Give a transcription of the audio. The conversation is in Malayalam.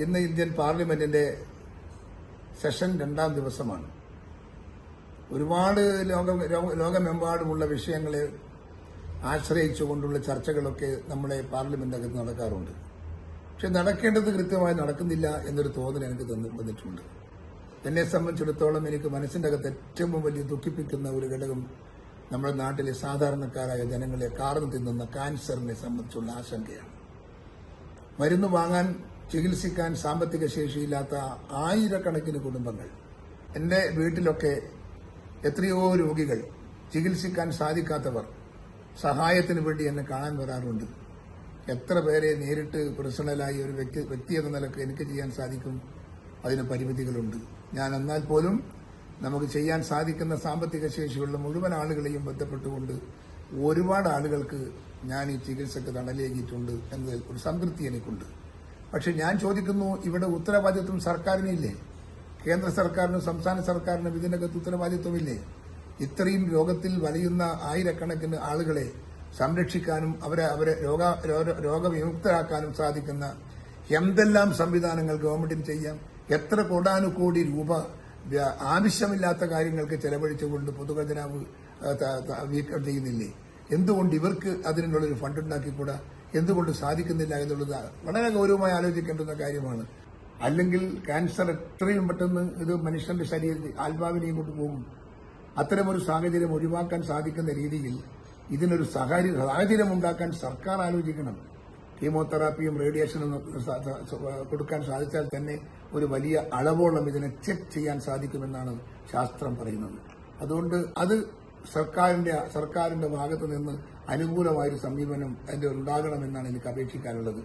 ഇന്ന് ഇന്ത്യൻ പാർലമെന്റിന്റെ സെഷൻ രണ്ടാം ദിവസമാണ്. ഒരുപാട് ലോക ലോകമെമ്പാടുമുള്ള വിഷയങ്ങളെ ആശ്രയിച്ചുകൊണ്ടുള്ള ചർച്ചകളൊക്കെ നമ്മുടെ പാർലമെന്റിനകത്ത് നടക്കാറുണ്ട്. പക്ഷെ നടക്കേണ്ടത് കൃത്യമായി നടക്കുന്നില്ല എന്നൊരു തോന്നൽ എനിക്ക് തന്നു വന്നിട്ടുണ്ട്. എന്നെ സംബന്ധിച്ചിടത്തോളം എനിക്ക് മനസ്സിന്റെ അകത്ത് ഏറ്റവും വലിയ ദുഃഖിപ്പിക്കുന്ന ഒരു ഘടകം നമ്മുടെ നാട്ടിലെ സാധാരണക്കാരായ ജനങ്ങളെ കാർന്നു തിന്നുന്ന കാൻസറിനെ സംബന്ധിച്ചുള്ള ആശങ്കയാണ്. മരുന്ന് വാങ്ങാൻ ചികിത്സിക്കാൻ സാമ്പത്തിക ശേഷിയില്ലാത്ത ആയിരക്കണക്കിന് കുടുംബങ്ങൾ എന്റെ വീട്ടിലൊക്കെ എത്രയോ രോഗികൾ ചികിത്സിക്കാൻ സാധിക്കാത്തവർ സഹായത്തിന് വേണ്ടി എന്നെ കാണാൻ വരാറുണ്ട്. എത്ര പേരെ നേരിട്ട് പേഴ്സണലായി ഒരു വ്യക്തി വ്യക്തി എന്ന നിലയ്ക്ക് എനിക്ക് ചെയ്യാൻ സാധിക്കും? അതിന് പരിമിതികളുണ്ട്. ഞാൻ എന്നാൽ പോലും നമുക്ക് ചെയ്യാൻ സാധിക്കുന്ന സാമ്പത്തിക ശേഷിയുള്ള മുഴുവൻ ആളുകളെയും ബന്ധപ്പെട്ടുകൊണ്ട് ഒരുപാട് ആളുകൾക്ക് ഞാൻ ഈ ചികിത്സക്ക് തണലേകിയിട്ടുണ്ട് എന്നതിൽ ഒരു സംതൃപ്തി എനിക്കുണ്ട്. പക്ഷെ ഞാൻ ചോദിക്കുന്നു ഇവിടെ ഉത്തരവാദിത്വം സർക്കാരിനില്ലേ? കേന്ദ്ര സർക്കാരിനും സംസ്ഥാന സർക്കാരിനും ഇതിനകത്ത് ഉത്തരവാദിത്വമില്ലേ? ഇത്രയും രോഗത്തിൽ വലയുന്ന ആയിരക്കണക്കിന് ആളുകളെ സംരക്ഷിക്കാനും അവരെ അവരെ രോഗ രോഗ- രോഗവിമുക്തരാക്കാനും സാധിക്കുന്ന എന്തെല്ലാം സംവിധാനങ്ങൾ ഗവൺമെന്റിന് ചെയ്യാം? എത്ര കോടാനുകോടി രൂപ ആവശ്യമില്ലാത്ത കാര്യങ്ങൾക്ക് ചെലവഴിച്ചുകൊണ്ട് പൊതുഖജനാവ് ചെയ്യുന്നില്ലേ? എന്തുകൊണ്ട് ഇവർക്ക് അതിനുള്ളൊരു ഫണ്ട് ഉണ്ടാക്കിക്കൂടാ എന്തുകൊണ്ട് സാധിക്കുന്നില്ല എന്നുള്ളത് വളരെ ഗൗരവമായി ആലോചിക്കേണ്ടുന്ന കാര്യമാണ്. അല്ലെങ്കിൽ ക്യാൻസർ എത്രയും പെട്ടെന്ന് ഇത് മനുഷ്യന്റെ ശരീരത്തിൽ ആത്മാവിനെയും കൊണ്ട് പോകും. അത്തരമൊരു സാഹചര്യം ഒഴിവാക്കാൻ സാധിക്കുന്ന രീതിയിൽ ഇതിനൊരു സഹാരി സാഹചര്യം ഉണ്ടാക്കാൻ സർക്കാർ ആലോചിക്കണം. കീമോതെറാപ്പിയും റേഡിയേഷനും കൊടുക്കാൻ സാധിച്ചാൽ തന്നെ ഒരു വലിയ അളവോളം ഇതിനെ ചെക്ക് ചെയ്യാൻ സാധിക്കുമെന്നാണ് ശാസ്ത്രം പറയുന്നത്. അതുകൊണ്ട് അത് സർക്കാരിന്റെ സർക്കാരിന്റെ ഭാഗത്തു നിന്ന് അനുകൂലമായൊരു സമീപനം അതിന്റെ ഉണ്ടാകണമെന്നാണ് എനിക്ക് അപേക്ഷിക്കാനുള്ളത്.